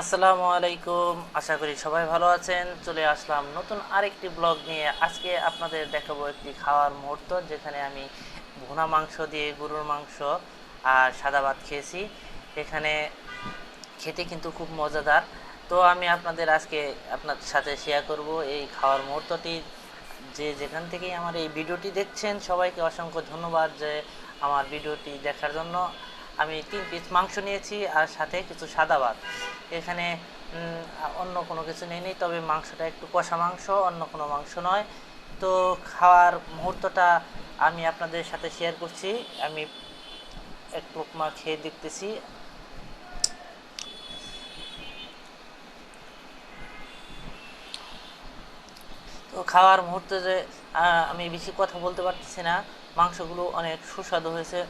আসসালামু আলাইকুম। আশা করি সবাই ভালো আছেন। চলে আসলাম নতুন আরেকটি ব্লগ নিয়ে। আজকে আপনাদের দেখাবো একটি খাওয়ার মুহূর্ত, যেখানে আমি ভুনা মাংস দিয়ে গরুর মাংস আর সাদা ভাত খেয়েছি। এখানে খেতে কিন্তু খুব মজাদার। তো আমি আপনাদের আজকে আপনার সাথে শেয়ার করব এই খাওয়ার মুহূর্তটি। যে যেখান থেকেই আমার এই ভিডিওটি দেখছেন, সবাইকে অসংখ্য ধন্যবাদ যে আমার ভিডিওটি দেখার জন্য। আমি তিন পিস মাংস নিয়েছি আর সাথে কিছু সাদা ভাত। এখানে অন্য কোনো কিছু নেই তবে মাংসটা একটু কষা মাংস, অন্য কোনো মাংস নয়। তো খাওয়ার মুহূর্তটা আমি আপনাদের সাথে শেয়ার করছি। আমি এক মা খেয়ে দেখতেছি। তো খাওয়ার মুহূর্তে যে আমি বেশি কথা বলতে পারতেছি না। মাংসগুলো অনেক সুস্বাদু হয়েছে।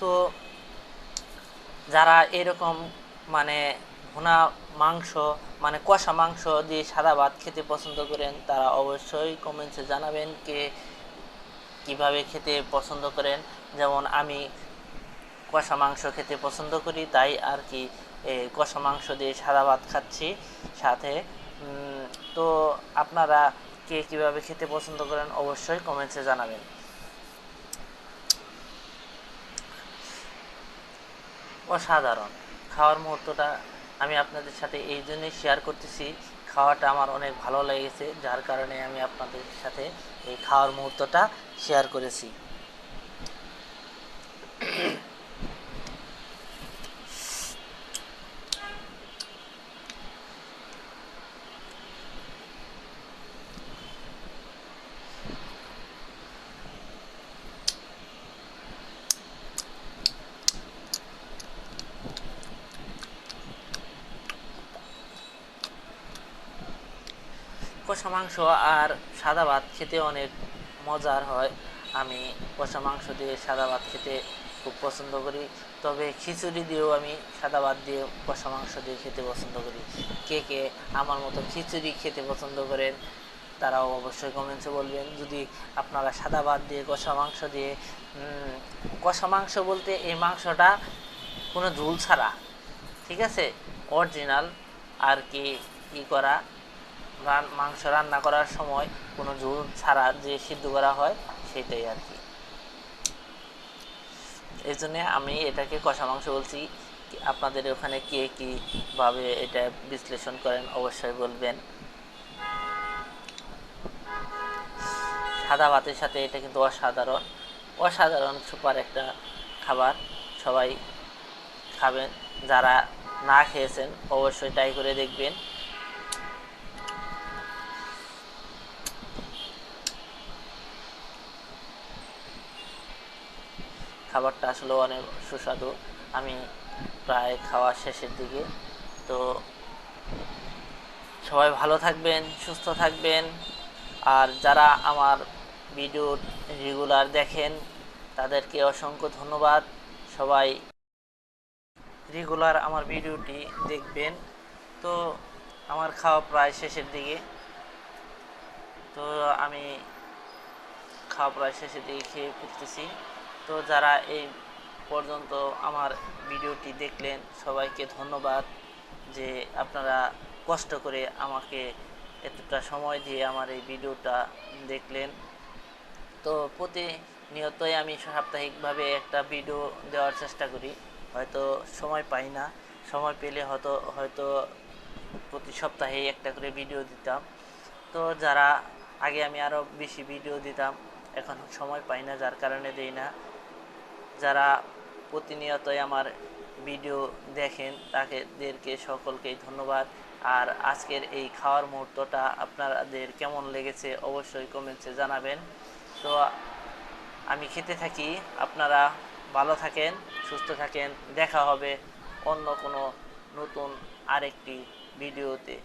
তো যারা এরকম মানে ভুনা মাংস মানে কষা মাংস দিয়ে সাদা ভাত খেতে পছন্দ করেন, তারা অবশ্যই কমেন্টসে জানাবেন কে কীভাবে খেতে পছন্দ করেন। যেমন আমি কষা মাংস খেতে পছন্দ করি, তাই আর কি কষা মাংস দিয়ে সাদা ভাত খাচ্ছি সাথে। তো আপনারা কে কীভাবে খেতে পছন্দ করেন অবশ্যই কমেন্টসে জানাবেন। অসাধারণ। খাওয়ার মুহূর্তটা আমি আপনাদের সাথে এই জন্যই শেয়ার করতেছি। খাওয়াটা আমার অনেক ভালো লেগেছে, যার কারণে আমি আপনাদের সাথে এই খাওয়ার মুহূর্তটা শেয়ার করেছি। কষা মাংস আর সাদা ভাত খেতে অনেক মজার হয়। আমি কষা মাংস দিয়ে সাদা ভাত খেতে খুব পছন্দ করি। তবে খিচুড়ি দিয়েও আমি সাদা ভাত দিয়ে কষা মাংস দিয়ে খেতে পছন্দ করি। কে কে আমার মতো খিচুড়ি খেতে পছন্দ করেন, তারাও অবশ্যই কমেন্টসে বলবেন। যদি আপনারা সাদা ভাত দিয়ে কষা মাংস দিয়ে কষা মাংস বলতে এই মাংসটা কোনো ঝুল ছাড়া, ঠিক আছে? অরিজিনাল আর কি ই করা মাংস রান্না করার সময় কোনো ঝোল ছাড়া যে সিদ্ধ করা হয়, সেটাই আর কি। এই জন্যে আমি এটাকে কষা মাংস বলছি। আপনাদের ওখানে কে কীভাবে এটা বিশ্লেষণ করেন অবশ্যই বলবেন। সাদা ভাতের সাথে এটা কিন্তু অসাধারণ। অসাধারণ সুপার একটা খাবার। সবাই খাবেন। যারা না খেয়েছেন, অবশ্যই ট্রাই করে দেখবেন। খাবারটা আসলে অনেক সুস্বাদু। আমি প্রায় খাওয়া শেষের দিকে। তো সবাই ভালো থাকবেন, সুস্থ থাকবেন। আর যারা আমার ভিডিও রেগুলার দেখেন, তাদেরকে অসংখ্য ধন্যবাদ। সবাই রেগুলার আমার ভিডিওটি দেখবেন। তো আমার খাওয়া প্রায় শেষের দিকে। তো আমি খাওয়া প্রায় শেষের দিকে খেয়ে ফিরতেছি। তো যারা এই পর্যন্ত আমার ভিডিওটি দেখলেন, সবাইকে ধন্যবাদ যে আপনারা কষ্ট করে আমাকে এতটা সময় দিয়ে আমার এই ভিডিওটা দেখলেন। তো প্রতিনিয়তই আমি সাপ্তাহিকভাবে একটা ভিডিও দেওয়ার চেষ্টা করি। হয়তো সময় পাই না। সময় পেলে হয়তো হয়তো প্রতি সপ্তাহে একটা করে ভিডিও দিতাম। তো যারা, আগে আমি আরও বেশি ভিডিও দিতাম, এখন সময় পাই না, যার কারণে দেই না। যারা প্রতিনিয়তই আমার ভিডিও দেখেন তাদেরকে সকলকেই ধন্যবাদ। আর আজকের এই খাওয়ার মুহূর্তটা আপনাদের কেমন লেগেছে অবশ্যই কমেন্টসে জানাবেন। তো আমি খেতে থাকি, আপনারা ভালো থাকেন, সুস্থ থাকেন, দেখা হবে অন্য কোনো নতুন আরেকটি ভিডিওতে।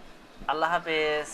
আল্লাহ হাফেজ।